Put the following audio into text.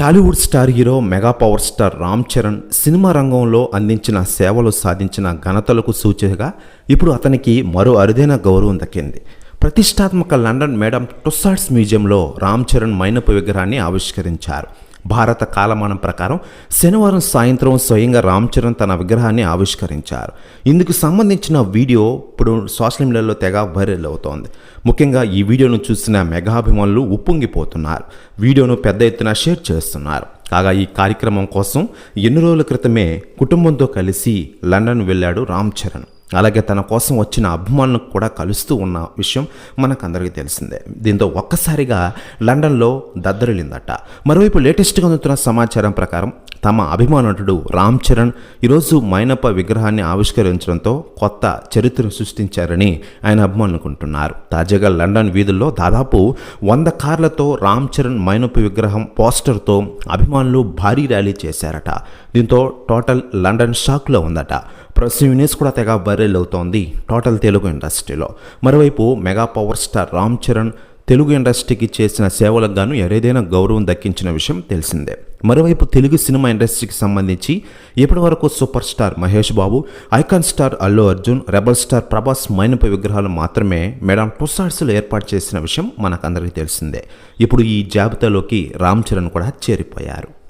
Tollywood star hero mega power star Ram Charan cinema రంగంలో అందించిన సేవలు సాధించిన ఘనతలకు సూచికగా ఇప్పుడు అతనికి మరో అరుదైన గౌరవం దక్కింది. ప్రతిష్టాత్మక లండన్ మేడం టుస్సాడ్స్ మ్యూజియంలో రామ్ చరణ్ మైనపు విగ్రహాన్ని ఆవిష్కరించారు. భారత కాలమానం ప్రకారం శనివారం సాయంత్రం స్వయంగా రామ్ చరణ్ తన విగ్రహాన్ని ఆవిష్కరించారు. ఇందుకు సంబంధించిన వీడియో ఇప్పుడు సోషల్ మీడియాలో తెగ వైరల్ అవుతోంది. ముఖ్యంగా ఈ వీడియోను చూసిన మెగాభిమానులు ఉప్పొంగిపోతున్నారు. వీడియోను పెద్ద ఎత్తున షేర్ చేస్తున్నారు. కాగా ఈ కార్యక్రమం కోసం ఎన్ని రోజుల క్రితమే కుటుంబంతో కలిసి లండన్ వెళ్ళాడు రామ్ చరణ్. అలాగే తన కోసం వచ్చిన అభిమానులకు కూడా కలుస్తూ ఉన్న విషయం మనకందరికీ తెలిసిందే. దీంతో ఒక్కసారిగా లండన్లో దద్దరిల్లిందట. మరోవైపు లేటెస్ట్గా అందుతున్న సమాచారం ప్రకారం తమ అభిమానుడు రామ్ చరణ్ ఈరోజు మైనప్ప విగ్రహాన్ని ఆవిష్కరించడంతో కొత్త చరిత్ర సృష్టించారని ఆయన అభిమానుకుంటున్నారు తాజాగా లండన్ వీధుల్లో దాదాపు వంద కార్లతో రామ్ చరణ్ మైనప్ప విగ్రహం పోస్టర్తో అభిమానులు భారీ ర్యాలీ చేశారట. దీంతో టోటల్ లండన్ షాక్లో ఉందట. ప్రస్తుతం యూనిస్ కూడా తెగ వైరల్ అవుతోంది టోటల్ తెలుగు ఇండస్ట్రీలో. మరోవైపు mega power star Ram Charan Telugu ఇండస్ట్రీకి చేసిన సేవలకు గాను ఏదైనా గౌరవం దక్కించిన విషయం తెలిసిందే. మరోవైపు తెలుగు సినిమా ఇండస్ట్రీకి సంబంధించి ఇప్పటివరకు super star Mahesh Babu icon star Allu Arjun rebel star Prabhas మైనపు విగ్రహాలు మాత్రమే మేడం టుసార్స్లో ఏర్పాటు చేసిన విషయం మనకందరికీ తెలిసిందే. ఇప్పుడు ఈ జాబితాలోకి రామ్ చరణ్ కూడా చేరిపోయారు.